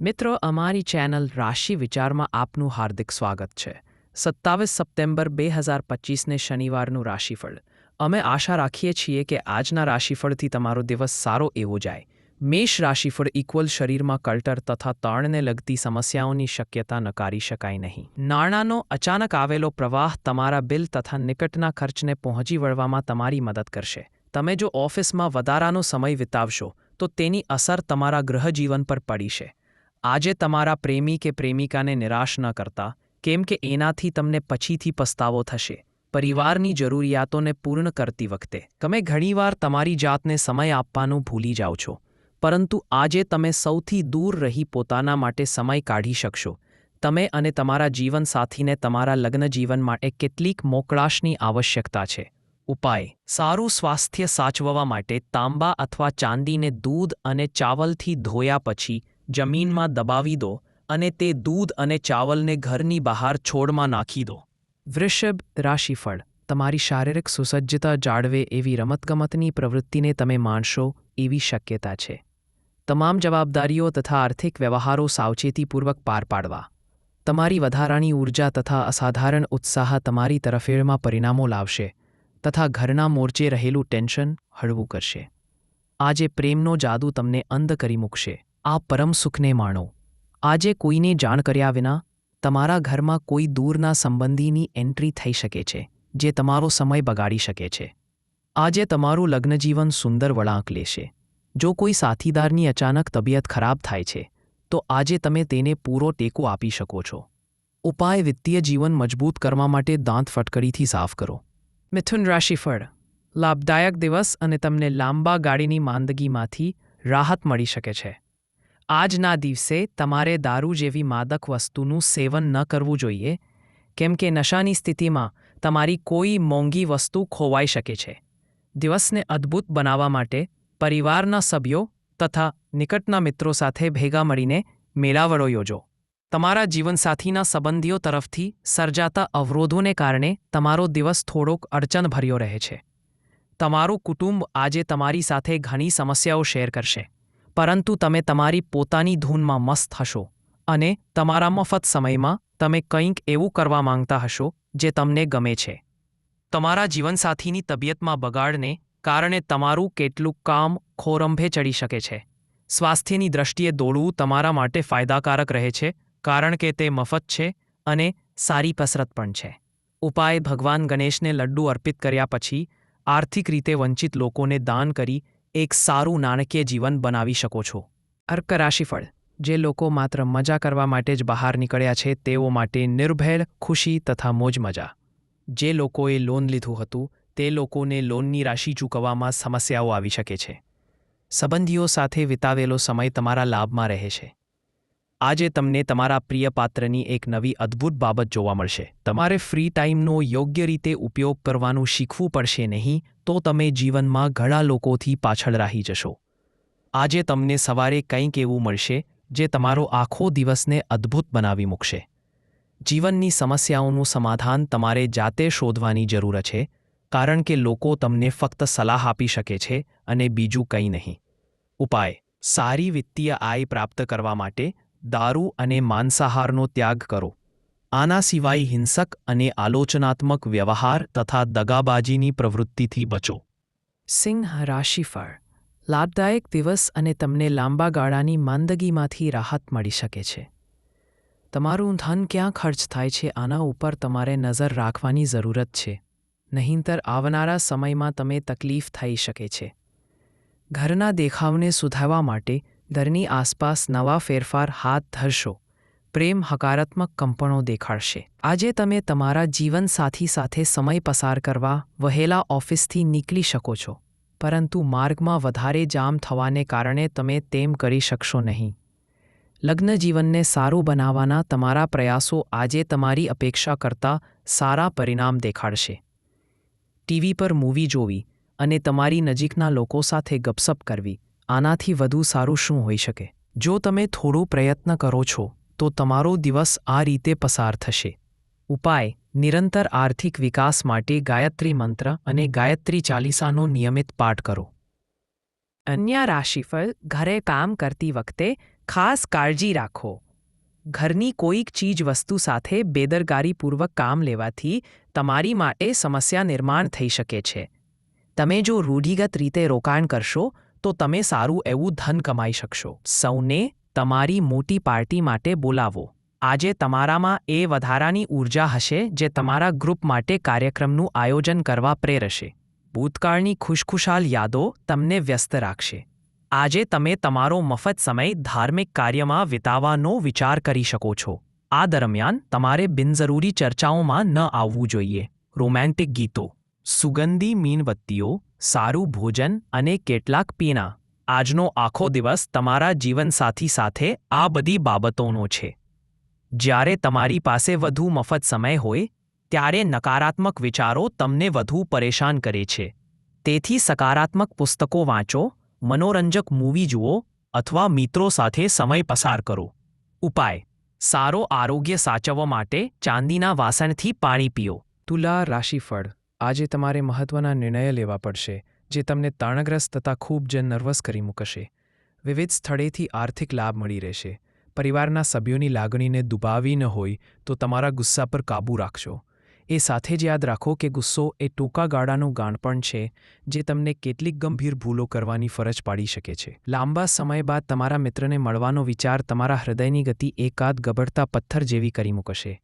મિત્રો, અમારી ચેનલ રાશિ વિચારમાં આપનું હાર્દિક સ્વાગત છે. સત્તાવીસ સપ્ટેમ્બર બે હજાર પચીસને શનિવારનું રાશિફળ. અમે આશા રાખીએ છીએ કે આજના રાશિફળથી તમારો દિવસ સારો એવો જાય. મેષ રાશિફળ ઇક્વલ શરીરમાં કલ્ટર તથા તાણને લગતી સમસ્યાઓની શક્યતા નકારી શકાય નહીં. નાણાંનો અચાનક આવેલો પ્રવાહ તમારા બિલ તથા નિકટના ખર્ચને પહોંચી વળવામાં તમારી મદદ કરશે. તમે જો ઓફિસમાં વધારાનો સમય વિતાવશો, તો તેની અસર તમારા ગૃહજીવન પર પડી છે. આજે તમારા પ્રેમી કે પ્રેમિકાને નિરાશ ન કરતા, કેમ કે એનાથી તમને પછીથી પસ્તાવો થશે. પરિવારની જરૂરિયાતોને પૂર્ણ કરતી વખતે, તમે ઘણીવાર તમારી જાતને સમય આપવાનું ભૂલી જાઓ છો. પરંતુ આજે તમે સૌથી દૂર રહી પોતાના માટે સમય કાઢી શકશો. તમે અને તમારા જીવનસાથીને તમારા લગ્ન જીવન માટે કેટલીક મોકળાશની આવશ્યકતા છે. ઉપાય. સારું સ્વાસ્થ્ય સાચવવા માટે તાંબા અથવા ચાંદીને દૂધ અને ચાવલથી ધોયા પછી જમીનમાં દબાવી દો અને તે દૂધ અને ચાવલને ઘરની બહાર છોડમાં નાખી દો. વૃષભ રાશિફળ, તમારી શારીરિક સુસજ્જતા જાળવે એવી રમતગમતની પ્રવૃત્તિને તમે માણશો એવી શક્યતા છે. તમામ જવાબદારીઓ તથા આર્થિક વ્યવહારો સાવચેતીપૂર્વક પાર પાડવા. તમારી વધારાની ઊર્જા તથા અસાધારણ ઉત્સાહ તમારી તરફેણમાં પરિણામો લાવશે તથા ઘરના મોરચે રહેલું ટેન્શન હળવું કરશે. આજે પ્રેમનો જાદુ તમને અંધ કરી મૂકશે. આ પરમ સુખને માણો. આજે કોઈને જાણ કર્યા વિના તમારા ઘરમાં કોઈ દૂરના સંબંધીની એન્ટ્રી થઈ શકે છે, જે તમારો સમય બગાડી શકે છે. આજે તમારું લગ્નજીવન સુંદર વળાંક લેશે. જો કોઈ સાથીદારની અચાનક તબિયત ખરાબ થાય છે, તો આજે તમે તેને પૂરો ટેકો આપી શકો છો. ઉપાય વિત્તીય જીવન મજબૂત કરવા માટે દાંત ફટકડીથી સાફ કરો. મિથુન રાશિફળ લાભદાયક દિવસ અને તમને લાંબા ગાડીની માંદગીમાંથી રાહત મળી શકે છે. આજના દિવસે તમારે દારૂ જેવી માદક વસ્તુનું સેવન ન કરવું જોઈએ, કેમ કે નશાની સ્થિતિમાં તમારી કોઈ મોંઘી વસ્તુ ખોવાઈ શકે છે. દિવસને અદ્ભુત બનાવવા માટે પરિવારના સભ્યો તથા નિકટના મિત્રો સાથે ભેગા મળીને મેળાવડો યોજો. તમારા જીવનસાથીના સંબંધીઓ તરફથી સર્જાતા અવરોધોને કારણે તમારો દિવસ થોડોક અડચણભર્યો રહે છે. તમારું કુટુંબ આજે તમારી સાથે ઘણી સમસ્યાઓ શેર કરશે. પરંતુ તમે તમારી પોતાની ધૂનમાં મસ્ત હશો અને તમારા મફત સમયમાં તમે કંઈક એવું કરવા માંગતા હશો જે તમને ગમે છે. તમારા જીવનસાથીની તબિયતમાં બગાડને કારણે તમારું કેટલું કામ ખોરંભે ચડી શકે છે. સ્વાસ્થ્યની દ્રષ્ટિએ દોડવું તમારા માટે ફાયદાકારક રહે છે, કારણ કે તે મફત છે અને સારી કસરત પણ છે. ઉપાય ભગવાન ગણેશને લડ્ડુ અર્પિત કર્યા પછી આર્થિક રીતે વંચિત લોકોને દાન કરી એક સારું નાણાકીય જીવન બનાવી શકો છો. અર્ક રાશિફળ. જે લોકો માત્ર મજા કરવા માટે જ બહાર નીકળ્યા છે, તેઓ માટે નિર્ભેળ ખુશી તથા મોજ મજા. જે લોકોએ લોન લીધું હતું, તે લોકોને લોનની રાશિ ચૂકવવામાં સમસ્યાઓ આવી શકે છે. સંબંધીઓ સાથે વિતાવેલો સમય તમારા લાભમાં રહે છે. આજે તમને તમારા પ્રિય પાત્રની એક નવી અદ્ભુત બાબત જોવા મળશે. તમારે ફ્રી ટાઈમનો યોગ્ય રીતે ઉપયોગ કરવાનું શીખવું પડશે નહીં, તો તમે જીવનમાં ઘણા લોકોથી પાછળ રહી જશો. આજે તમને સવારે કંઈક એવું મળશે, જે તમારો આખો દિવસને અદ્ભુત બનાવી મૂકશે. જીવનની સમસ્યાઓનું સમાધાન તમારે જાતે શોધવાની જરૂર છે, કારણ કે લોકો તમને ફક્ત સલાહ આપી શકે છે અને બીજું કંઈ નહીં. ઉપાય, સારી વિત્તીય આય પ્રાપ્ત કરવા માટે દારૂ અને માંસાહારનો ત્યાગ કરો. આના સિવાય હિંસક અને આલોચનાત્મક વ્યવહાર તથા દગાબાજીની પ્રવૃત્તિથી બચો. સિંહ રાશિફળ. લાભદાયક દિવસ અને તમને લાંબા ગાળાની માંદગીમાંથી રાહત મળી શકે છે. તમારું ધન ક્યાં ખર્ચ થાય છે આના ઉપર તમારે નજર રાખવાની જરૂરત છે. નહીંતર આવનારા સમયમાં તમે તકલીફ થઈ શકે છે. ઘરના દેખાવને સુધારવા માટે દરની આસપાસ નવા ફેરફાર હાથ ધરશો. પ્રેમ હકારાત્મક કંપણો દેખાડશે. આજે તમે તમારા જીવનસાથી સાથે સમય પસાર કરવા વહેલા ઓફિસથી નીકળી શકો છો. પરંતુ માર્ગમાં વધારે જામ થવાને કારણે તમે તેમ કરી શકશો નહીં. લગ્ન જીવનને સારું બનાવવાના તમારા પ્રયાસો આજે તમારી અપેક્ષા કરતાં સારા પરિણામ દેખાડશે. ટીવી પર મૂવી જોવી અને તમારી નજીકના લોકો સાથે ગપસપ કરવી. આનાથી વધુ સારું શું હોઈ શકે? જો તમે થોડો પ્રયત્ન કરો છો, તો તમારો દિવસ આ રીતે પસાર થશે. ઉપાય, નિરંતર આર્થિક વિકાસ માટે ગાયત્રી મંત્ર અને ગાયત્રી ચાલીસાનો નિયમિત પાઠ કરો. અન્ય રાશિફળ ઘરે કામ કરતી વખતે ખાસ કાળજી રાખો. ઘરની કોઈક ચીજ વસ્તુ સાથે બેદરકારીપૂર્વક કામ લેવાથી તમારી માટે સમસ્યા નિર્માણ થઈ શકે છે. તમે જો રૂઢિગત રીતે રોકાણ કરશો તો તમે સારું એવું ધન કમાઈ શકશો. સૌને તમારી મોટી પાર્ટી માટે બોલાવો. આજે તમારામાં એ વધારાની ઊર્જા હશે જે તમારા ગ્રુપ માટે કાર્યક્રમનું આયોજન કરવા પ્રેરશે. ભૂતકાળની ખુશખુશાલ યાદો તમને વ્યસ્ત રાખશે. આજે તમે તમારો મફત સમય ધાર્મિક કાર્યમાં વિતાવવાનો વિચાર કરી શકો છો. આ દરમિયાન તમારે બિનજરૂરી ચર્ચાઓમાં ન આવવું જોઈએ. રોમેન્ટિક ગીતો. સુગંધી મીણબત્તીઓ સારું ભોજન અને કેટલાક પીણા. આજનો આખો દિવસ તમારા જીવનસાથી સાથે આ બધી બાબતોનો છે. જ્યારે તમારી પાસે વધુ મફત સમય હોય, ત્યારે નકારાત્મક વિચારો તમને વધુ પરેશાન કરે છે. તેથી સકારાત્મક પુસ્તકો વાંચો, મનોરંજક મૂવી જુઓ અથવા મિત્રો સાથે સમય પસાર કરો. ઉપાય. સારો આરોગ્ય સાચવવા માટે ચાંદીના વાસણથી પાણી પીઓ. તુલા રાશિફળ. આજે તમારે મહત્વના નિર્ણય લેવા પડશે, જે તમને તાણગ્રસ્ત તથા ખૂબ જ નર્વસ કરી મૂકશે. વિવિધ સ્થળેથી આર્થિક લાભ મળી રહેશે. પરિવારના સભ્યોની લાગણીને દુબાવી ન હોય તો તમારા ગુસ્સા પર કાબૂ રાખશો એ સાથે જ યાદ રાખો કે ગુસ્સો એ ટૂંકા ગાળાનું ગાણપણ છે, જે તમને કેટલીક ગંભીર ભૂલો કરવાની ફરજ પાડી શકે છે. લાંબા સમય બાદ તમારા મિત્રને મળવાનો વિચાર તમારા હૃદયની ગતિ એકાદ ગબડતા પથ્થર જેવી કરી મૂકશે.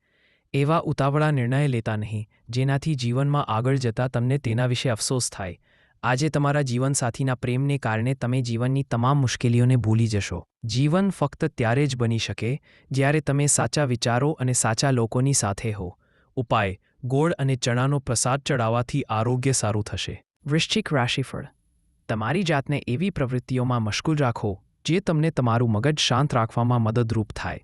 એવા ઉતાવળા નિર્ણય લેતા નહીં, જેનાથી જીવનમાં આગળ જતા તમને તેના વિશે અફસોસ થાય. આજે તમારા જીવનસાથીના પ્રેમને કારણે તમે જીવનની તમામ મુશ્કેલીઓને ભૂલી જશો. જીવન ફક્ત ત્યારે જ બની શકે, જ્યારે તમે સાચા વિચારો અને સાચા લોકોની સાથે હો. ઉપાય, ગોળ અને ચણાનો પ્રસાદ ચડાવવાથી આરોગ્ય સારું થશે. વૃશ્ચિક રાશિફળ. તમારી જાતને એવી પ્રવૃત્તિઓમાં મશગુલ રાખો, જે તમને તમારું મગજ શાંત રાખવામાં મદદરૂપ થાય.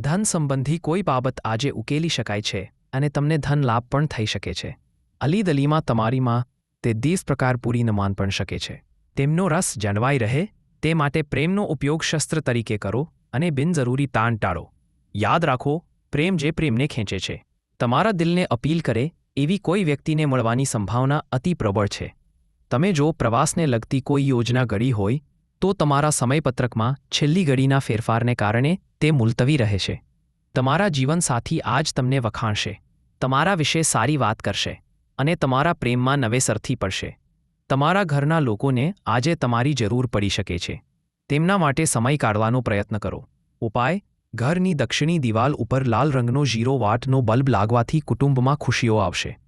ધન સંબંધી કોઈ બાબત આજે ઉકેલી શકાય છે અને તમને ધન લાભ પણ થઈ શકે છે. અલી દલીમાં તમારીમાં તે દીસ પ્રકાર પૂરી નમાન પણ શકે છે. તેમનો રસ જળવાઈ રહે, તે માટે પ્રેમનો ઉપયોગ શસ્ત્ર તરીકે કરો અને બિનજરૂરી તાણ ટાળો. યાદ રાખો, પ્રેમ જે પ્રેમને ખેંચે છે. તમારા દિલને અપીલ કરે, એવી કોઈ વ્યક્તિને મળવાની સંભાવના અતિ પ્રબળ છે. તમે જો પ્રવાસને લગતી કોઈ યોજના ઘડી હોય, તો તમારા સમયપત્રકમાં છેલ્લી ઘડીના ફેરફારને કારણે તે મુલતવી રહેશે તમારા જીવનસાથી આજ તમને વખાણશે. તમારા વિશે સારી વાત કરશે અને તમારા પ્રેમમાં નવેસરથી પડશે. તમારા ઘરના લોકોને આજે તમારી જરૂર પડી શકે છે. તેમના માટે સમય કાઢવાનો પ્રયત્ન કરો. ઉપાય, ઘરની દક્ષિણી દિવાલ ઉપર લાલ રંગનો ઝીરો વાટનો બલ્બ લાગવાથી કુટુંબમાં ખુશીઓ આવશે.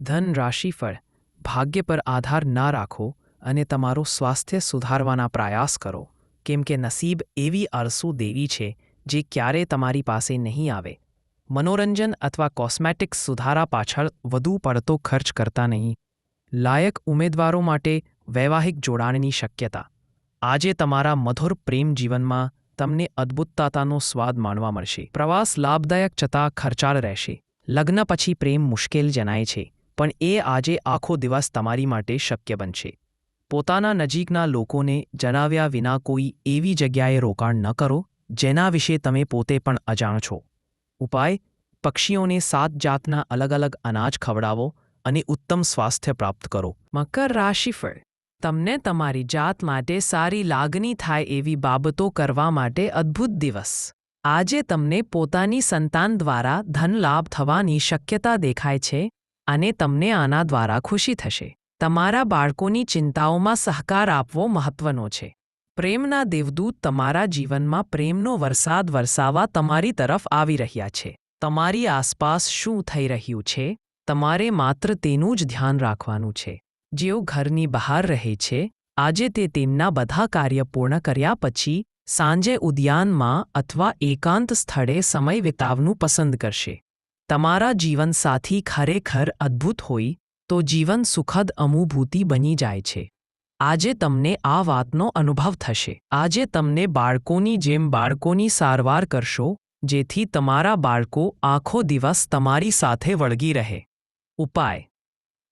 ધન રાશિફળ ભાગ્ય પર આધાર ના રાખો અને તમારું સ્વાસ્થ્ય સુધારવાના પ્રયાસ કરો. કેમ કે નસીબ એવી અરસુ દેવી છે જે ક્યારે તમારી પાસે નહીં આવે. મનોરંજન અથવા કોસ્મેટિક્સ સુધારા પાછળ વધુ પડતો ખર્ચ કરતા નહીં. લાયક ઉમેદવારો માટે વૈવાહિક જોડાણની શક્યતા. આજે તમારા મધુર પ્રેમ જીવનમાં તમને અદ્ભુતતાનો સ્વાદ માણવા મળશે. પ્રવાસ લાભદાયક છતાં ખર્ચાળ રહેશે. લગ્ન પછી પ્રેમ મુશ્કેલ જણાય છે, પણ એ આજે આખો દિવસ તમારી માટે શક્ય બનશે. પોતાના નજીકના લોકોને જણાવ્યા વિના કોઈ એવી જગ્યાએ રોકાણ ન કરો. જેના વિશે તમે પોતે પણ અજાણ છો. ઉપાય, પક્ષીઓને સાત જાતના અલગ અલગ અનાજ ખવડાવો અને ઉત્તમ સ્વાસ્થ્ય પ્રાપ્ત કરો. મકર રાશિફળ તમને તમારી જાત માટે સારી લાગણી થાય એવી બાબતો કરવા માટે અદ્ભુત દિવસ. આજે તમને પોતાની સંતાન દ્વારા ધન લાભ થવાની શક્યતા દેખાય છે અને તમને આના દ્વારા ખુશી થશે. તમારા બાળકોની ચિંતાઓમાં સહકાર આપવો મહત્વનો છે. પ્રેમના દેવદૂત તમારા જીવનમાં પ્રેમનો વરસાદ વરસાવા તમારી તરફ આવી રહ્યા છે. તમારી આસપાસ શું થઈ રહ્યું છે? તમારે માત્ર તેનું જ ધ્યાન રાખવાનું છે. જેઓ ઘરની બહાર રહે છે, આજે તે તેમના બધા કાર્ય પૂર્ણ કર્યા પછી, સાંજે ઉદ્યાનમાં અથવા એકાંત સ્થળે સમય વિતાવવાનું પસંદ કરશે. તમારા જીવનસાથી ખરેખર અદ્ભુત હોય, તો જીવન સુખદ અનુભૂતિ બની જાય છે. આજે તમને આ વાતનો અનુભવ થશે. આજે તમને બાળકોની જેમ બાળકોની સારવાર કરશો, જેથી તમારા બાળકો આખો દિવસ તમારી સાથે વળગી રહે. ઉપાય.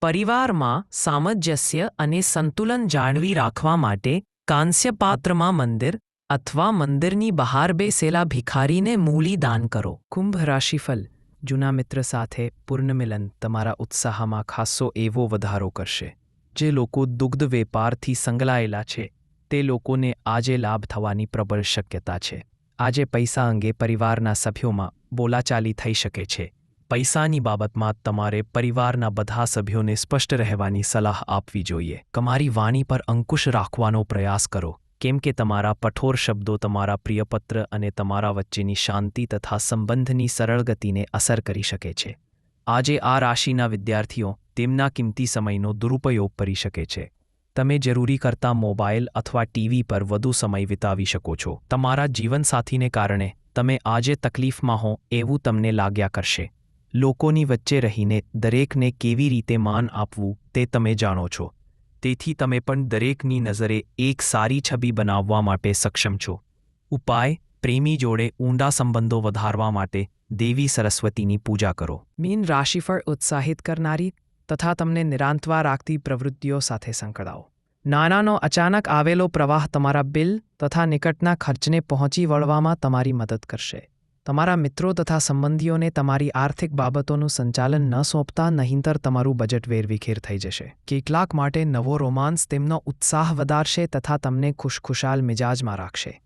પરિવારમાં સામંજસ્ય અને સંતુલન જાળવી રાખવા માટે કાંસ્યપાત્રમાં મંદિર અથવા મંદિરની બહાર બેસેલા ભિખારીને મૂલી દાન કરો. કુંભ રાશિફલ. જૂના મિત્ર સાથે પૂર્ણમિલન તમારા ઉત્સાહમાં ખાસો એવો વધારો કરશે. જે લોકો દુગ્ધ વેપારથી સંકળાયેલા છે, તે લોકોને આજે લાભ થવાની પ્રબળ શક્યતા છે. આજે પૈસા અંગે પરિવારના સભ્યોમાં બોલાચાલી થઈ શકે છે. પૈસાની બાબતમાં તમારે પરિવારના બધા સભ્યોને સ્પષ્ટ રહેવાની સલાહ આપવી જોઈએ. તમારી વાણી પર અંકુશ રાખવાનો પ્રયાસ કરો. કેમ કે તમારા કઠોર શબ્દો તમારા પ્રિયપત્ર અને તમારા વચ્ચેની શાંતિ તથા સંબંધની સરળ ગતિને અસર કરી શકે છે. આજે આ રાશિના વિદ્યાર્થીઓ તેમના કિંમતી સમયનો દુરુપયોગ કરી શકે છે. તમે જરૂરી કરતાં મોબાઈલ અથવા ટીવી પર વધુ સમય વિતાવી શકો છો. તમારા જીવનસાથીને કારણે તમે આજે તકલીફમાં હો એવું તમને લાગ્યા કરશે. લોકોની વચ્ચે રહીને દરેકને કેવી રીતે માન આપવું તે તમે જાણો છો. તેથી તમે પણ દરેકની નજરે એક સારી છબી બનાવવા માટે સક્ષમ છો. ઉપાય, પ્રેમી જોડે ઊંડા સંબંધો વધારવા માટે દેવી સરસ્વતીની પૂજા કરો. મીન રાશિફળ ઉત્સાહિત કરનારી તથા તમને નિરાંતવા રાખતી પ્રવૃત્તિઓ સાથે સંકળાવો. નાનાનો અચાનક આવેલો પ્રવાહ તમારા બિલ તથા નિકટના ખર્ચને પહોંચી વળવામાં તમારી મદદ કરશે. તમારા મિત્રો તથા સંબંધીઓને તમારી આર્થિક બાબતોનું સંચાલન ન સોંપતા નહીંતર તમારું બજેટ વેરવિખેર થઈ જશે. કેટલાક માટે નવો રોમાન્સ તેમનો ઉત્સાહ વધારશે તથા તમને ખુશખુશાલ મિજાજમાં રાખશે.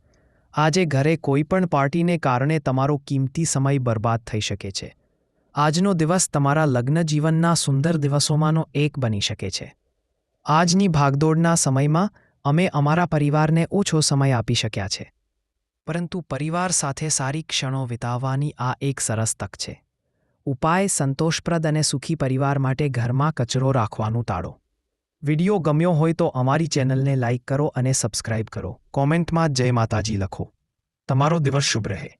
આજે ઘરે કોઈપણ પાર્ટીને કારણે તમારો કિંમતી સમય બરબાદ થઈ શકે છે. આજનો દિવસ તમારા લગ્ન જીવનના સુંદર દિવસોમાંનો એક બની શકે છે. આજની ભાગદોડના સમયમાં અમે અમારા પરિવારને ઓછો સમય આપી શક્યા છે. પરંતુ પરિવાર સાથે સારી ક્ષણો વિતાવવાની આ એક સરસ તક છે. ઉપાય સંતોષપ્રદ અને સુખી પરિવાર માટે ઘરમાં કચરો રાખવાનું ટાળો. વિડિયો ગમ્યો હોય તો અમારી ચેનલને લાઇક કરો અને સબસ્ક્રાઇબ કરો. કોમેન્ટમાં જય માતાજી લખો. તમારો દિવસ શુભ રહે.